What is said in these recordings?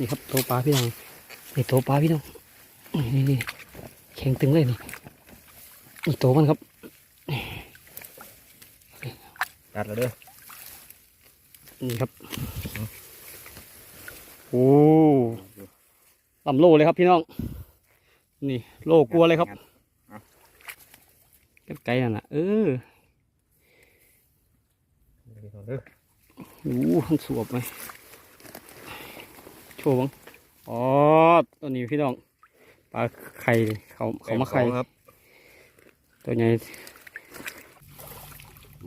นี่ครับโตปลาพี่น้องนี่โตปลาพี่น้องนี่นี่แข็งตึงเลยนี่นี่โตมันครับจัดแล้วเด้อนี่ครับโอ้ลำโลเลยครับพี่น้อง นี่โลกลัวเลยครับไกลๆนั่นน่ะเออเด้อโอ้มันสวบไหม โชว์บังอ๋อตัวนี้พี่น้องปลาไข่เขาเขามาไข่ครับ ตัวใหญ่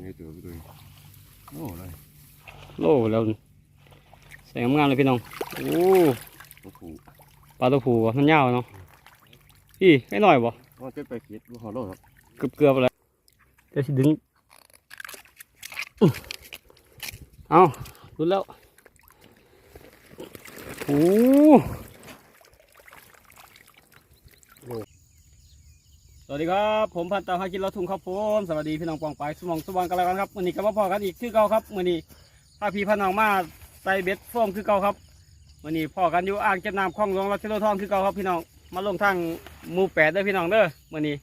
นี่ตัวไปเลยโอ้เลยโลแล้วนี่แสงงามเลยพี่น้องโอ้ตัวผูปลาตัวผูวะมันยาวเนาะพี่ไม่หน่อยบ่ว่าจะไปคิดว่าขอโลครับเกือบเกือบๆแล้วจะสิดึงอื้อเอารุดแล้ว โอ้สวัสดีครับ ผมพันตาหากินเราทุ่งครับผมสวัสดีพี่น้องปองไปสมองสว่างกันแล้วกันครับวันนี้ก็มาพอกันอีกคือเก่าครับวันนี้พาพี่พาน้องมาใส่เบ็ดฟ้อมคือเก่าครับวันนี้พอกันอยู่อ่างเก็บน้ำคลองหลวงรัชโลทองคือเก่าครับพี่น้องมาลงทางมูแปดเด้อพี่น้องเด้อวันนี้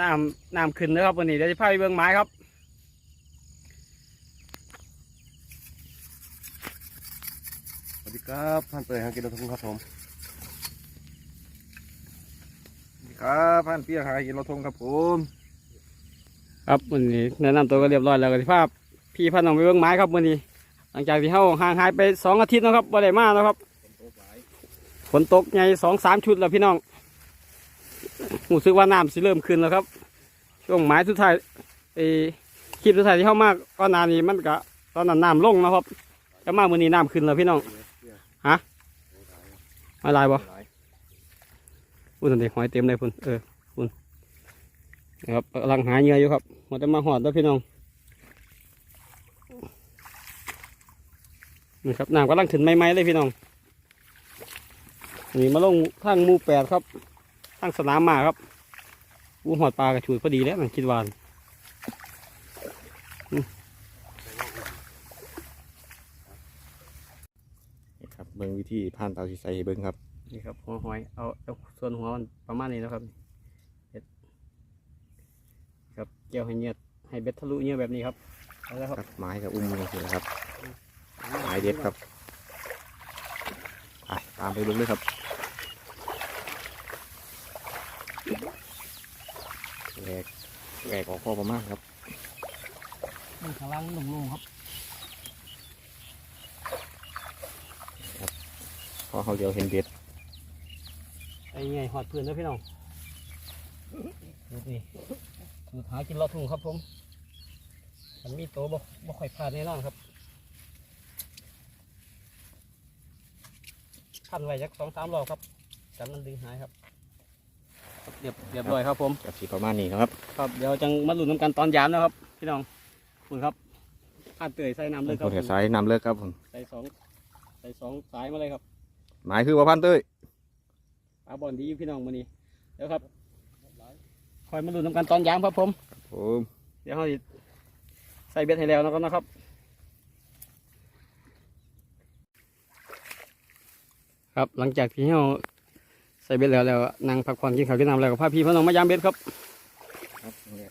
น้ำน้ำขึ้นนะครับวันนี้เดี๋ยวจะพาไปเบื้องไม้ครับ สวัสดี ครับพันเตยหากินเราทุงครับผมสวัสดีครับพันเปียหากินเราทุงครับผมครับวันนี้แนะนำตัวก็เรียบร้อยแล้วก็ที่ภาพพี่พาน้องไปเบื้องไม้ครับวันนี้ หลังจากที่เข้าห่างหายไปสองอาทิตย์นะครับบ่ได้มากนะครับฝนตกใหญ่สองสามชุดแล้วพี่น้องรู้สึกว่าน้ำสิเริ่มขึ้นแล้วครับช่วงไม้สุดท้ายไอ้คลิปสุดท้ายที่เข้ามาก็นานนี้มันก็ตอนนั้นน้ำลงนะครับจะมาวันนี้น้ำขึ้นแล้วพี่น้อง มาลายบ่พุ่นเด็กหอยเต็มเลยพุ่นเออพุ่นนะครับกำลังหาเหยื่ออยู่ครับหอจะมาหอดแล้วพี่น้องนี่ครับน้ำกำลังขึ้นไม่ๆเลยพี่น้องนี่มาลงทางมูแปดครับทางสนามมาครับอูหอดปลากระชูดพอดีแล้วนังคิดวานะ นี่ครับ เบิ่งวิธีพันเตาสีใสให้เบิ่งครับ นี่ครับหัวหอยเอาเอาส่วนหัวมันประมาณนี้นะครับเบ็ดครับเกี่ยวให้เหยื่อให้เบ็ดทะลุเหยื่อแบบนี้ครับเอาแล้วครับครับไม้กับอุ้มนี่นะครับไม้เด็ดครับไปตามไปเบิ่งเลยครับแหวกแหวกออกพอประมาณครับมันข้างล่างมันโล่งๆครับ อเขาเดียวเห็นเบ็ดไอ้ไงหอดเพื่อนนะพี่น้องนี่สูตรหากินเลาะทุ่งครับผมมันมีโตบ่บ่ค่อยพลาดแน่นอนครับพันไว้จักสองสามรอบครับกันมันดึงหายครับ เรียบเรียบร้อยครับผมกับสีประมาณนี้ครับ ครับเดี๋ยวจังมาลุ้นน้ำกันตอนยามนะครับ พี่น้องคุณครับผ่านเตยใส่น้ำเลยคครันบเสียสายนำเลิกครับผมใส่สองใส่สองสายมาเลยครับ หมายคือว่าพันเต้ยปลาบอลดีอยู่พี่น้องวันนี้เดี๋ยวครับคอยมาลุ้นน้ำกันตอนยามครับผมผมเดี๋ยวเราสิใส่เบ็ดให้แล้วนะครับนะครับครับหลังจากที่เราใส่เบ็ดแล้วแล้วนั่งพักผ่อนกินข้าวกินน้ำแล้วก็พาพี่พ่อน้องมายามเบ็ดครับครับเนี่ย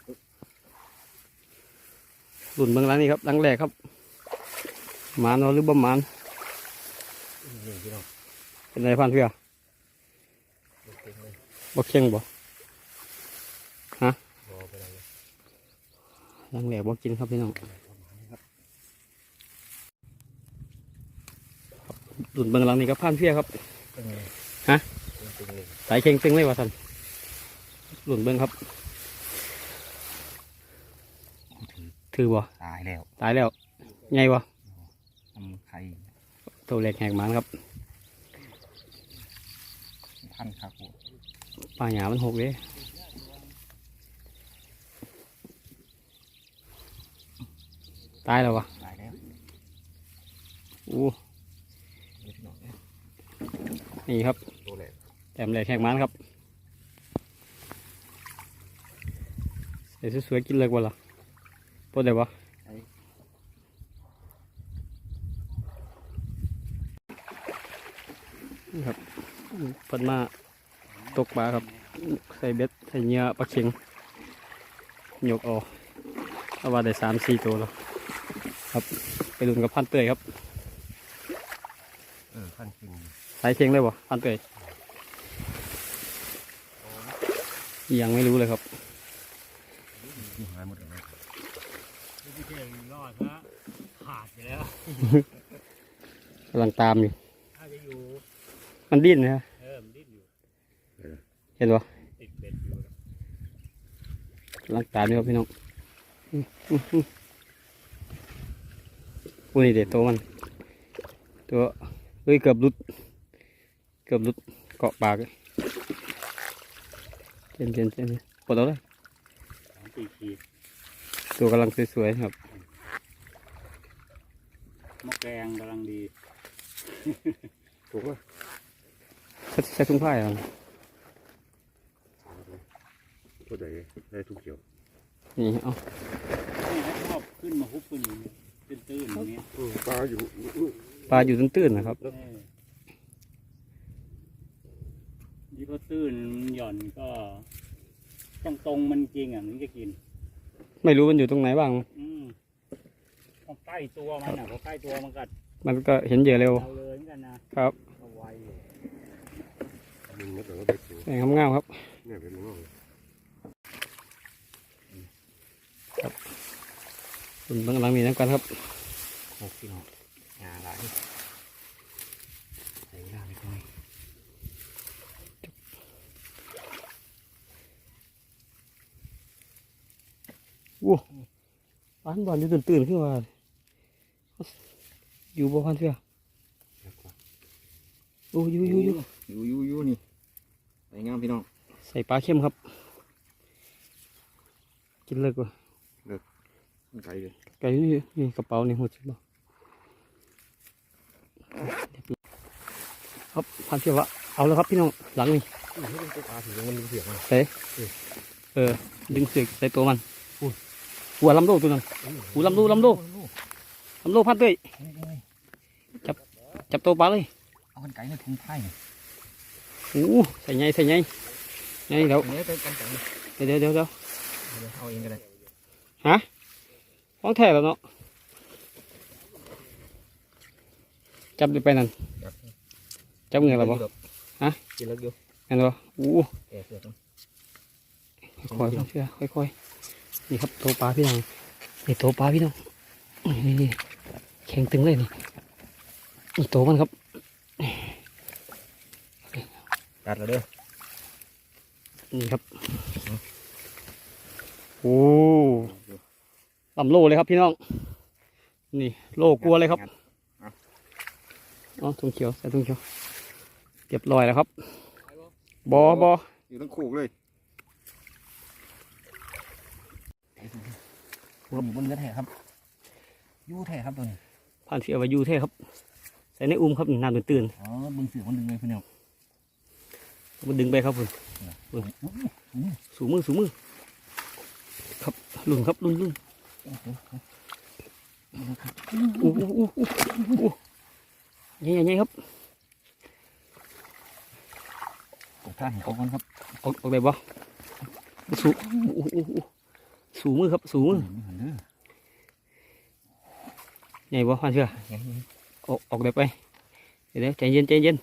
หลุนเบื้องหลังนี่ครับหลังแรกครับหมานหรือบ่หมานนี่พี่น้อง เป็นไรพันเพื่อบ่เคียงบ่บอไปเลยหลังแรกบ่กินครับพี่น้องหลุนเบื้องหลังนี่ครับพันเพื่อครับฮะตึงๆเลยสายเข่งตึงเลยวะท่านหลุนเบื้องครับ ถือบ่ตายแล้ว ตายแล้วไงบ่ทำไข่ตัวเล็กแหกหมันครับพั นครับผมปลาหยามันหกเลยตายแล้ววะตายแล้วอู้เดี๋ยวพี่น้องนี่ครับโดนแล้วแต้มแหลกแหกหมันครับใส่สวยๆกินเลยกว่าล่ะปวดได้ปะนี่ครับ เพิ่นมาตกปลาครับ ใส่เบ็ดใส่เหยื่อปลาเข็งยกเออกเอาว่าได้สามสี่ตัวแล้วครับไปลุ้นกับพันเตยครับเออขั้นจริงสายเข็งเลยบ่พันเตยยังไม่รู้เลยครับที่หายหมดเลยพี่เก่งรอดซะขาดไปแล้วกำลังตามอยู่ถ้าจะอยู่ มันดิ้นนะเออมันดิ้นอยู่เห็นบ่ติดเบ็ดอยู่กำลังตามอยู่ครับพี่น้องอื้ออื้ออื้ออุ้ยเด็ดตัวมัน ตัวเอ้ยเกือบหลุด เกือบหลุดเกาะปากเลยเจนเจนเจนปลดเอาเลยสามสี่ขีดตัวกำลังสวยๆครับมะแกงกำลังดี ถูกป่ะ ใช้ใช้ถุงผ้าอะตัวใหญ่ได้ทุกเกี่ยว นี่เอานี่ให้ชอบขึ้นมาฮุบขึ้นอย่างนี้ตื้นๆอย่างเงี้ยปลาอยู่ปลาอยู่ตื้นๆนะครับเออยี่ก็ตื้นหย่อนก็ต้องตรงมันจริงอะถึงจะกิน ไม่รู้มันอยู่ตรงไหนบ้างอืมต้องใกล้ตัวมันอะพอใกล้ตัวมันกัดมันก็เห็นเหยื่อเร็วเราเลยเหมือนกันนะครับเอาไวอยู่ มึงไม่ต้องไปถึงแรงงามๆครับ เนี่ยเป็นมึงส่วนเบื้องหลังนี่นะครับหกพี่น้องงาหลายใส่ยาไปหน่อยว้ปลาบอลอยู่ตื่นๆขึ้นมาอยู่บ่พันเสื้อโอ้อยู่อยู่อยู่อยู่อยู่อยู่นี่ สวยงามพี่น้อง ใส่ปลาเข้มครับ กินเลยกว่าไกลเลยไก่นี่นี่กระเป๋านี่หัวจิบบ่ครับพันเสื้อวะเอาแล้วครับพี่น้องหลังนี่ไม่ต้องไปปลาถึงมันเสียงมันใส่เออดึงเสือกใส่ตัวมันอู้หัวลำโลตัวนั้นหูลำโลลำโลลำโลพันเตยจับตัวปลาเลยเอากันไก่ในถุงไผ่เนี่ยโอ้ใส่ไงใส่ไงไงเดี๋ยวเนี่ยเป็นกันจังเดี๋ยวเดี๋ยวเดี๋ยวเดี๋ยวเอาเองก็ได้ของแท้แล้วเนาะจับได้ไปนั่นจับเงินแล้วบ่กินแล้วอยู่เห็นบ่โอ้แก่เสือกค่อยๆเชื่อค่อยๆนี่ครับตัวปลาพี่น้องนี่ตัวปลาพี่น้องนี่นี่แข็งตึงเลยนี่นี่ตัวมันครับ กัดแล้วเด้อนี่ครับโอ้ลำโลเลยครับพี่น้อง นี่โลกลัวเลยครับอ๋อถุงเขียวใส่ถุงเขียวเรียบร้อยแล้วครับบอบออยู่ทั้งคู่เลยตัวนี้บนเนื้อแท้ครับยู่แท้ครับตัวนี้ผ่านเสียวาอยูเท่ครับ ใส่ในอุ้มครับน้ำตื่นอ๋อบึงเสือมันดึงเลยพี่น้องๆ มันดึงไปครับคุณสูงมือสูงมือครับลุ่นครับลุ่นลุ่นอู้อู้อู้อู้อู้ใหญ่ใหญ่ครับกดท่าเห็นเขาก่อนครับออกออกได้บ่สูงอู้อู้อู้สูงมือครับสูงมือหันเด้อใหญ่บ่ผ่านเชื่อออกออกได้ไปเดี๋ยวเดี๋ยวใจเย็นใจเย็น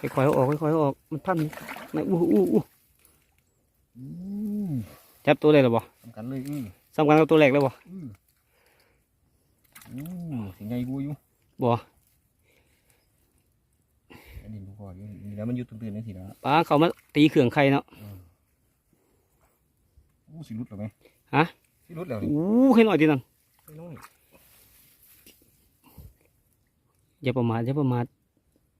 ค่อยๆเอาออกค่อยๆเอาออก มันพันนะอู้อู้อู้อืมจับตัวได้หรอบ่สำคัญเลยอือสำคัญกับตัวแรกแล้วบ่อืออือสิไงบูอยู่บ่อันนี้ดูก่อนอยู่นี่แล้วมันอยู่ตื่นๆนี่สินะป้าเขามาตีเขื่องไข่เนาะอู้สิรุดหรอไหมฮะสิรุดแล้วนี่อู้ให้หน่อยทีนั่นน้อยอย่าประมาทอย่าประมาท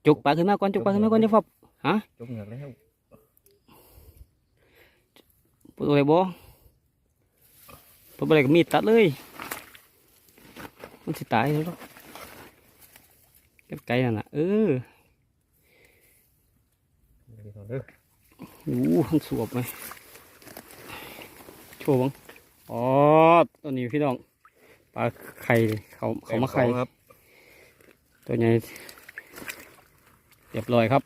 จกปลาขึ้นมาก่อนจกปลาขึ้นมาก่อนจะฟอบจกเหงือกแล้วปวดอะไรบ่ปวดอะไรก็มีดตัดเลย มันสิตายแล้วเนาะกันไกลนั่นน่ะเออเดี๋ยวก่อนเด้ออู้มันสวบไหมโชว์บังอ๋อตัวนี้พี่น้องปลาไข่เขาเขามาไข่ครับ ตัวใหญ่ เรียบร้อยครับ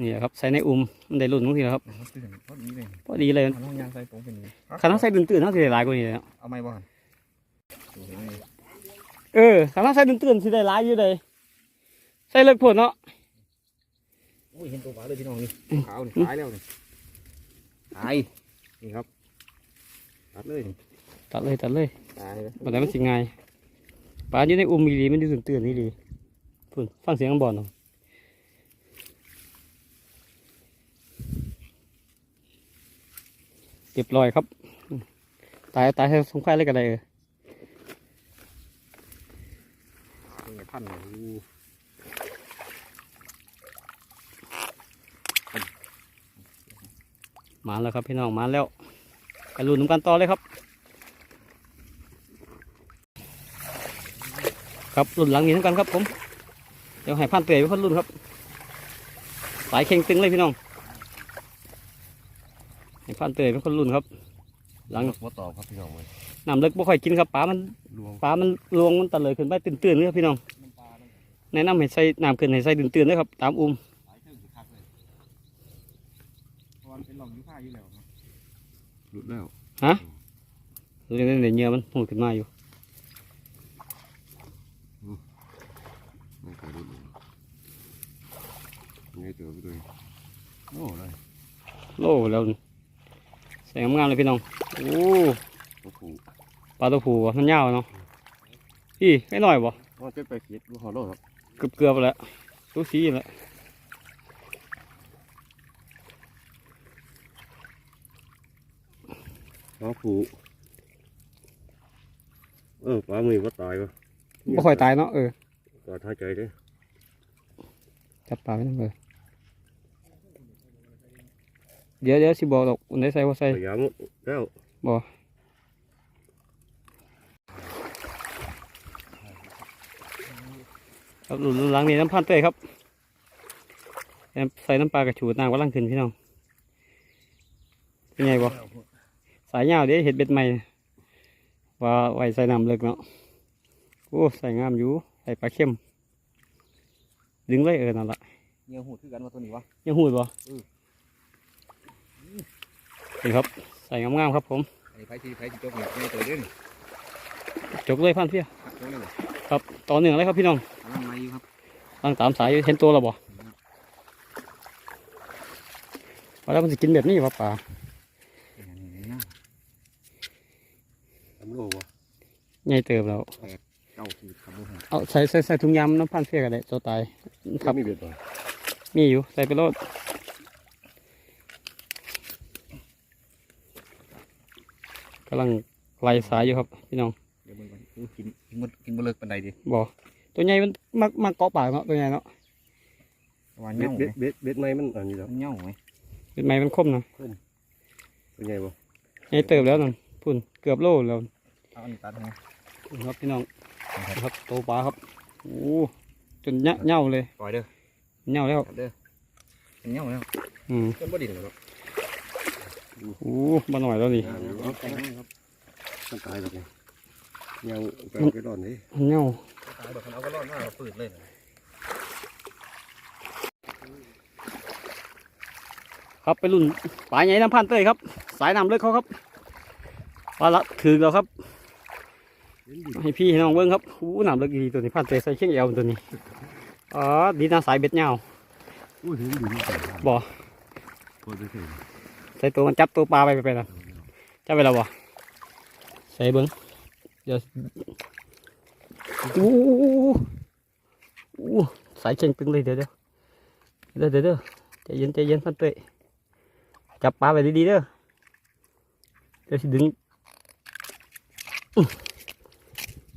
นี่แหละครับ ใส่ในอุ้มมันได้รุ่นบางทีแล้วครับตื่นพอดีเลยพอดีเลยทำยางใส่ตรงเป็นนี้คันต้องใส่ตื่นๆเท่าที่ได้หลายกว่านี้แล้วเอาไม้บ้านดูเห็นไหมเออคันต้องใส่ตื่นๆสิได้หลายอยู่เลยใส่เลิกผลเนาะโอ้ยเห็นตัวปลาเลยพี่น้องนี่ขาวนี่ตายแล้วนี่ตายนี่ครับตัดเลยนี่ตัดเลยตัดเลยตายเลยบัดนี้มันสิง่ายปลาอยู่ในอุ้มมีดีมันอยู่ตื่นๆนี่ดีพุ่น ฟังเสียงบ่อนเนาะเรียบร้อยครับ ตายตายให้สงสัยเลยก็ได้เออนี่พันเลยอู้มาแล้วครับพี่น้องมาแล้วไปลุ้นน้ำกันต่อเลยครับ ครับรุ่นหลังนี้น้ำกันครับผม เดี๋ยวให้พันเตยเป็นคนรุ่นครับ สายเข่งตึงเลยพี่น้อง ให้พันเตยเป็นคนรุ่นครับ หลังหัวต่อครับพี่น้องเลยน้ำเลิกบ่ค่อยกินครับปลามันรวงปลามันรวงมันตะเลยขึ้นไปตื่นๆเลยครับพี่น้องแนะนำให้ใส่น้ำขึ้นให้ใส่ตื่นๆเลยครับ ตามอุ้มสายเชิงสิคักเลยตอนเป็นหลอมยุค่าอยู่แล้วนะหลุดแล้วเดี๋ยวนี้เหยื่อมันหูขึ้นมาอยู่ ไม่เคยหลุดเลยไงเจอไปเลย โอ้เลยโลแล้วนี่ใส่งามๆเลยพี่น้องโอ้โอ้โหปลาตัวผูว่ะมันยาวเนาะพี่ไม่หน่อยบ่ว่าจะไปเฟียดดูหอโลครับเกือบเกือบๆแล้วตูสีแล้วปลาผูเออปลามือว่าตายวะบ่ค่อยตายเนาะเออตาท่าใจเด้จับปลาไม่ต้องเลย เดี๋ยวเดี๋ยวสิบอกดอกอุ่นได้ใส่บ่ใส่พยายามแล้วบ่ครับหลุนหลังนี่น้ำพันเต้ยครับใส่น้ำปลากระชูดน้ำกำลังขึ้นพี่น้องเป็นไงบ่สายยาวเดี๋ยวเห็ดเบ็ดใหม่ว่าไว้ใส่น้ำเลิกเนาะโอ้ใส่งามอยู่ใส่ปลาเข้มดึงเลยเออนั่นละเงี้ยหูดคือกันว่าตัวนี้วะยังหูดบ่อือ นี่ครับใส่งามๆครับผมไอ้ไผ่ที่ไผ่ที่จกเนี่ยไม่ตัวเด่นจกเลยพันเพียหักตัวเลยครับต่อเนื่องเลยครับพี่น้องทำไรอยู่ครับตั้งตามสายอยู่เห็นตัวแล้วบ่ว่าแล้วมันจะกินแบบนี้วะป่าทำโลวะใหญ่เติบแล้วเก้าขีดครับผมเอาใส่ใส่ใส่ถุงยำน้ำพันเพียกันเลยตัวตายครับมีเบ็ดป่ะมีอยู่ใส่ไปโลดำลังไล่สายอยู่ครับพี่น้องเดี๋ยวมึงก่อนอู้กินกินบนกินบนเลิกปันใดดิบ่ตัวใหญ่มันมักมักเกาะปากเนาะตัวใหญ่เนาะวันเบ็เน่าดเบ็ดเบ็ดเบ็ดไม้มันอันนี้แล้วเน่าไหมเป็นไม้มันคมนะเป็นไงบ่ใหญ่เติบแล้วนั่นพุ่นเกือบโลแล้วเอาอันนี้ตัดไงพุ่นครับพี่น้องครับโตปลาครับโอ้จนเน่าเน่าเลยปล่อยเด้อเน่าแล้วตัดเด้อเนเน่าแล้วอืม จนบ่ดิ่งแล้ว โอ้มาหน่อยแล้วนี่เอาแต่งครับมันตายแบบนี้ยังไปไปรอดนี่มันเน่าตายแบบเอาก็รอดมากเราปืดเลยครับไปรุ่นปลาใหญ่น้ำพันเต้ยครับ สายน้ำเลิกเขาครับปลาละถือแล้วครับ ให้พี่ให้น้องเบิ้งครับอู้น้ำเลิกดีตัวนี้พันเต้ยใส่เชียงเอวตัวนี้อ๋อดีนะสายเบ็ดเงาอู้ถึงดีนี่ใส่บ่ ใส่ตัวมันจับตัวปลาไปไปไปแล้วจับไปแล้วบ่ใส่เบิ้งเดี๋ยวอู้อู้สายเชิงตึงเลยเดี๋ยวเดี๋ยวเดี๋ยวเดี๋ยวเดี๋ยวใจเย็นใจเย็นพันเตยจับปลาไปดีๆเด้อเดี๋ยวสิดึงอื้อ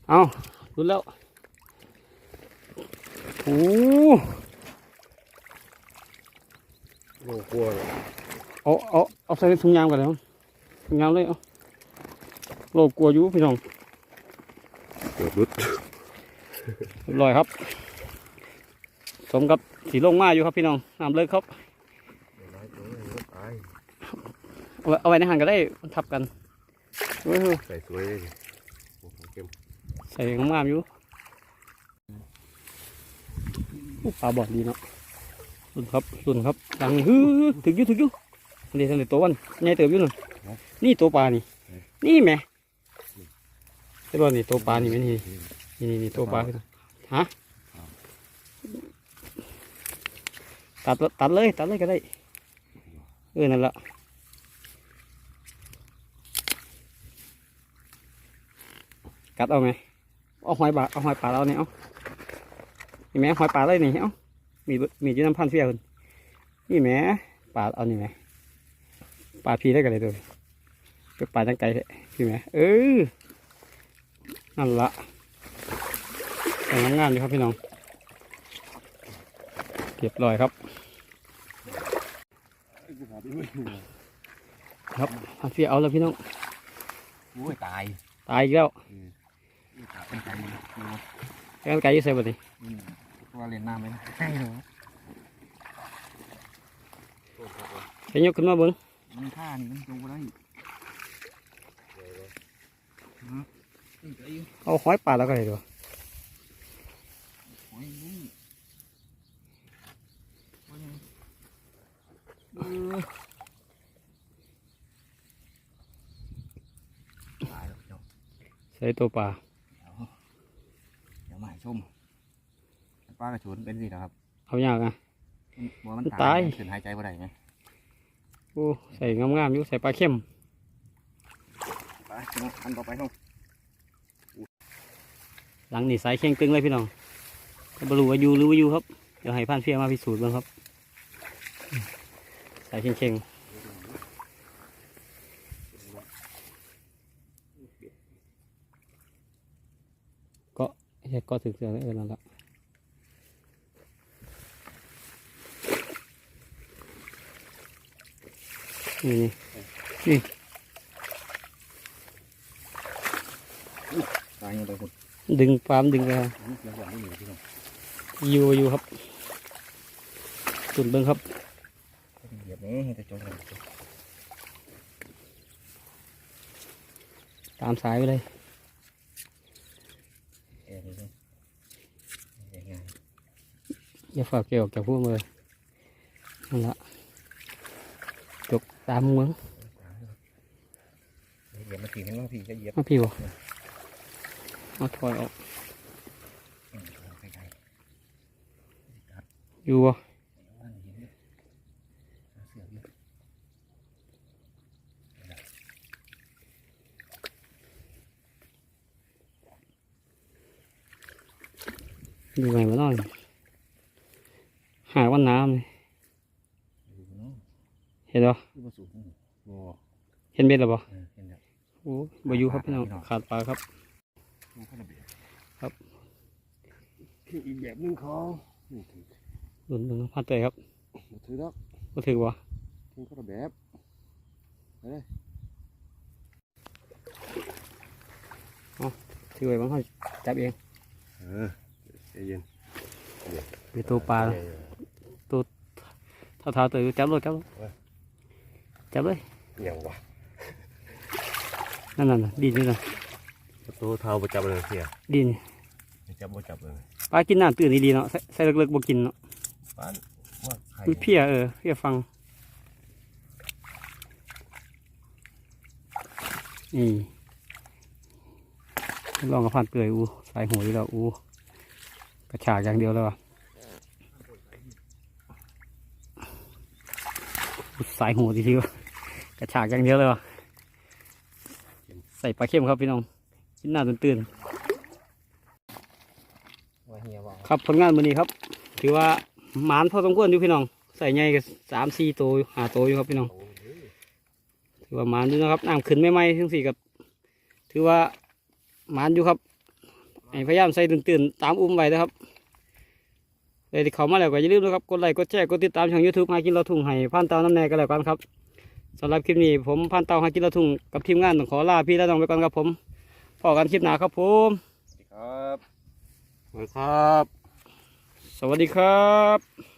เอารุดแล้วโอ้โอ้กลัวเลย เอาเอาเอาใส่ในถุงยางกันเลยมั้งถุงยางเลยเอาโลกกลัวอยู่พี่น้องเกือบรุดเรียบร้อยครับ สมกับสีลงมาอยู่ครับพี่น้องน้ำเลิกครับตายเอาไว้เอาไว้ในหันก็ได้มันทับกันเว้ยใส่สวยเลยโอ้โหเข้มใส่งามๆอยู่อู้ปลาบอดดีเนาะรุ่นครับรุ่นครับดังนี่ฮึถึงอยุถึงอยุ อันนี้ทางนี้ตัววันใหญ่เติบอยู่นู่นนี่ตัวปลานี่ นี่แหม่ใช่ป่ะนี่ตัวปลานี่ไหมนี่นี่นี่นี่ตัวปลาขึ้นฮะตัดตัดเลยตัดเลยก็ได้เออนั่นละกัดเอาไหมเอาหอยปลาเอาหอยปลาเราเนี่ยเอานี่แหม่หอยปลาเลยนี่เอามีดมีดอยืนน้ำพันเฟี้ยวคุณนี่แหม่ปลาเอานี่แหม่ ปลาพีได้กันเลยตัวนี้ไปปลาจังไก่พี่แหม่เออนั่นละแต่งงามๆดีครับพี่น้องเรียบร้อยครับ ครับพันเฟี้ยวเอาแล้วพี่น้องโอ้ยตาย ตายอีกแล้วเป็นไก่เลยกันไก่อยี่ใส่บ่นี่อืมตัวเล่นน้ำเลยใช่เหรอไปยกขึ้นมาเบิ้ง มันฆ่านี่มันจูได้ฮะตึ้งใจอยู่เอาหอยปลาแล้วก็ได้ตัวโอ้ยนี่โอ้ยเออตายแล้วเดี๋ยวใส่ตัวปลา เดี๋ยวมาให้ชมป้ากระชุนเป็นสินะครับเอายากอะมันบ่มันมันตาตายยขึ้นหายใจบ่ได้ไหม โอ้ใส่งามๆอยู่ใส่ปลาเข้มไปอันต่อไปเนาะหลังนี่สายเข่งตึงเลยพี่น้องก็บรู้ว่าอยู่หรือว่าอยู่ครับ เดี๋ยวให้พันเฟียมาพิสูจน์บ้างครับ สายเข่งเข่งก็เฮ็ดก็ถึงเสือเออนั่นละ นี่นี่ตายยังไงคุณดึงปลามนดึงไปอันนี้เสียงหวานนี่พี่น้องอยู่อยู่ครับตุนเบิ้งครับเหยียบนี้ให้แต่จมเลยตามสายไปเลยเอ็นนี่ยังไงอย่าฝากเกี่ยวออกจากพวกมือนั่นละจก ตามเมืองเหยียบมาถึงแล้วพี่จะเหยียบมาพี่วะเอาถอยออกไกลอยู่วะๆว่างเห็นเสืออยู่อยู่ไหนมาหน่อยหาวันน้ำเลย อยู่เนาะ เห็นปะ ที่ประสูงบ่ เห็นเบ็ดหรือปะเห็นแล้วโอ้บอยู่ครับพี่น้องขาดปลาครับมันก็ระเบียบคืออีกแบบหนึงเขานี่ถือหลุนหนึ่งพันเตยครับบ่ถือแล้วก็ถือวะมันก็ระแบบถือไว้บ้างเขาจับเองเออใจเย็นเป็นตัวปลาเท่าเท่าๆเตยจับเลยจับเลยจับเลย อย่างวะนั่นน่ะน่ะดินนี่น่ะตัวเท้าประจับเลยเสียดินจับบ่จับเลยปลากินน้ำตื่นดีๆเนาะใส่ใส่เลิกๆบ่กินเนาะปานว่าไข่มันเพี้ยเออเพี้ยฟังนี่ลองกับพันเกลือยอูสายหัวอยู่แล้วอูกระฉากอย่างเดียวแล้วอะอูสายหัวทีๆวะ กระฉากอย่างเดียวเลยวะใส่ปลาเข้มครับพี่น้องกินหน้าตื่นว่าเฮียว่าๆครับผลงานวันนี้ครับ ถือว่าหมานพอสมควรอยู่พี่น้อง ใส่ใหญ่ก็สามสี่ตัวห้าตัวอยู่ครับพี่น้องถือว่าหมานอยู่นะครับน้ำขึ้นไม่ไหมทั้งสี่กับถือว่าหมานอยู่ครับให้พยายามใส่ตื่นๆตามอุ้มไว้นะครับเลยที่เขามาแล้วก็อย่าลืมนะครับกดไลค์กดแชร์กดติดตามช่อง YouTube หากินเราทุ่งให้พันเตาน้ำแน่กันแล้วกันครับ สำหรับคลิปนี้ผมพันเตาหากินเราทุ่งกับทีมงานต้องขอลาพี่และน้องไปก่อนครับผมพอกันคลิปหน้าครับผมครับครับ สวัสดีครับ